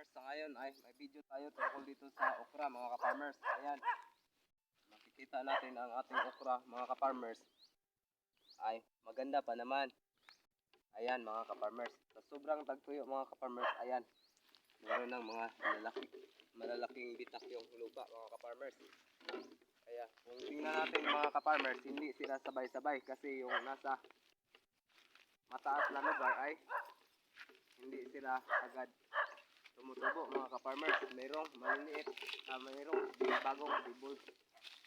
ka-farmers, sa ngayon ay may video tayo tungkol dito sa okra mga ka-farmers. Ayan. Makikita natin ang ating okra mga ka-farmers. Ay maganda pa naman. Ayan mga ka-farmers. Sa sobrang tagtuyo mga ka-farmers, ayan. Meron ng mga malalaki, malalaking bitak yung lupa mga ka-farmers. Kaya kung tingnan natin mga ka-farmers, hindi sila sabay-sabay kasi yung nasa mataas na lugar ay hindi sila agad tumutubo mga ka-farmers. Mayroong maliliit, uh, mayroong bagong bibol.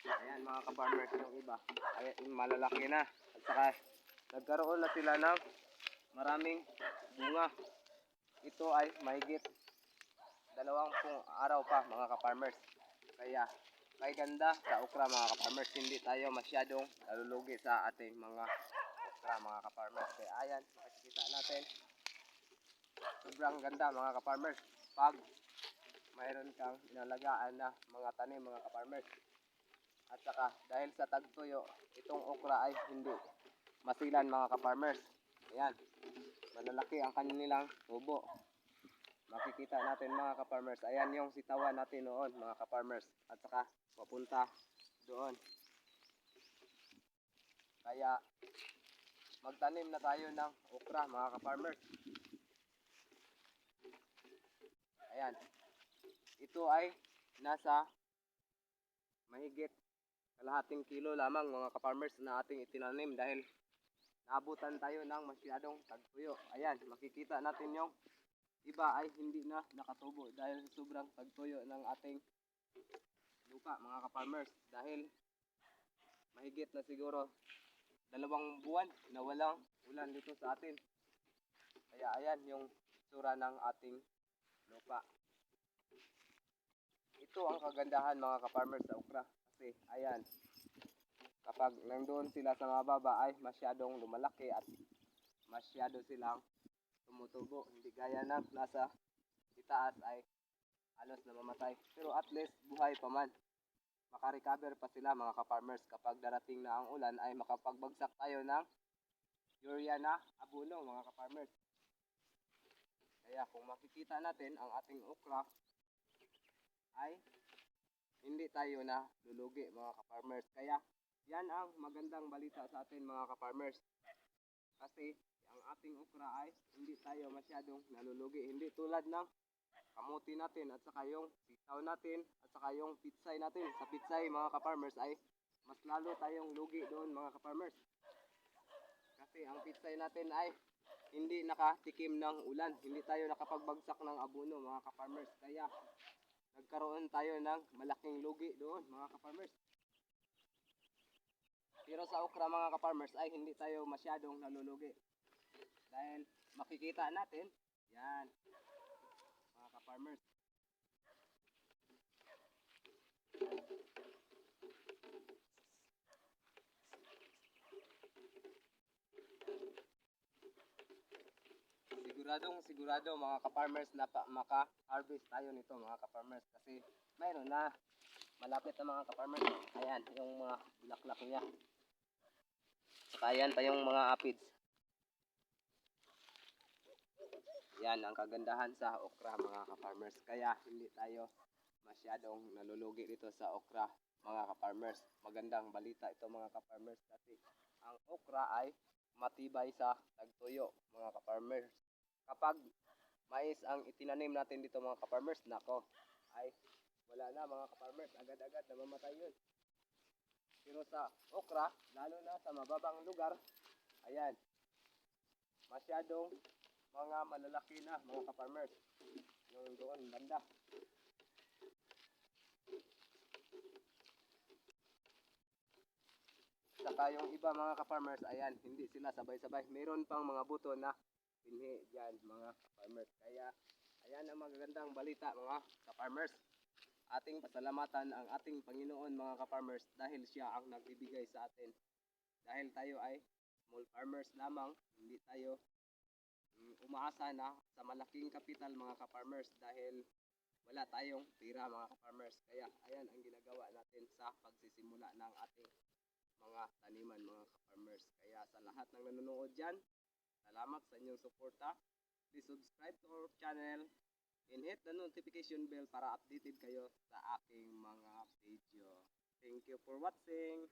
Ayan mga ka-farmers yung iba. Ay, yung malalaki na. At saka nagkaroon na sila ng maraming bunga. Ito ay mahigit dalawang pung araw pa mga ka-farmers. Kaya kay ganda sa okra mga ka-farmers. Hindi tayo masyadong nalulugi sa ating mga okra mga ka-farmers. Kaya ayan, makikita natin sobrang ganda mga ka-farmers pag mayroon kang inalagaan na mga tanim mga ka-farmers. At saka dahil sa tagtuyo itong okra ay hindi masilan mga ka-farmers. Ayan. Malalaki ang kanilang tubo. Makikita natin mga ka-farmers. Ayan yung sitawan natin noon mga ka-farmers. At saka papunta doon. Kaya magtanim na tayo ng okra mga ka-farmers Ayan. Ito ay nasa mahigit kalahating kilo lamang mga ka-farmers na ating itinanim dahil naabutan tayo ng masyadong tagtuyo. Ayan, makikita natin yung iba ay hindi na nakatubo dahil sobrang tagtuyo ng ating lupa mga ka-farmers dahil mahigit na siguro dalawang buwan na walang ulan dito sa atin. Kaya ayan yung sura ng ating lupa. Ito ang kagandahan mga ka-farmers sa okra. Kasi ayan, kapag nandoon sila sa mababa ay masyadong lumalaki at masyado silang tumutubo. Hindi gaya ng nasa itaas ay halos namamatay. Pero at least buhay pa man. Makarecover pa sila mga ka-farmers kapag darating na ang ulan ay makapagbagsak tayo ng urea na abuno mga ka-farmers. Kaya kung makikita natin ang ating okra ay hindi tayo na lulugi mga ka-farmers. Kaya yan ang magandang balita sa atin mga ka-farmers. Kasi ang ating okra ay hindi tayo masyadong nalulugi. Hindi tulad ng kamuti natin at saka yung sitaw natin at saka yung pitsay natin. Sa pitsay mga ka-farmers ay mas lalo tayong lugi doon mga ka-farmers. Kasi ang pitsay natin ay hindi nakatikim ng ulan. Hindi tayo nakapagbagsak ng abuno mga ka-farmers. Kaya nagkaroon tayo ng malaking lugi doon mga ka-farmers. Pero sa okra mga ka-farmers ay hindi tayo masyadong nalulugi. Dahil makikita natin, yan, mga ka-farmers. Siguradong sigurado mga ka-farmers na maka-harvest tayo nito mga ka-farmers kasi mayroon na malapit na mga ka-farmers. Ayan, yung mga bulaklak niya. Saka ayan pa yung mga aphids. Yan ang kagandahan sa okra mga ka-farmers. Kaya hindi tayo masyadong nalulugi dito sa okra mga ka-farmers. Magandang balita ito mga ka-farmers kasi ang okra ay matibay sa tagtuyo mga ka-farmers. Kapag mais ang itinanim natin dito mga ka-farmers, nako, ay wala na mga ka-farmers, agad-agad namamatay yun. Pero sa okra, lalo na sa mababang lugar, ayan, masyadong mga malalaki na mga ka-farmers. Yung doon, banda. Saka yung iba mga ka-farmers, ayan, hindi sila sabay-sabay. Meron pang mga buto na pinhi dyan mga ka-farmers. Kaya, ayan ang magagandang balita mga ka-farmers. Ating pasalamatan ang ating Panginoon mga ka-farmers dahil siya ang nagbibigay sa atin. Dahil tayo ay small farmers lamang, hindi tayo mm, umaasa na sa malaking kapital mga ka-farmers dahil wala tayong pira mga ka-farmers. Kaya ayan ang ginagawa natin sa pagsisimula ng ating mga taniman mga ka-farmers. Kaya sa lahat ng nanonood dyan, salamat sa inyong suporta. Please subscribe to our channel and hit the notification bell para updated kayo sa aking mga video. Thank you for watching.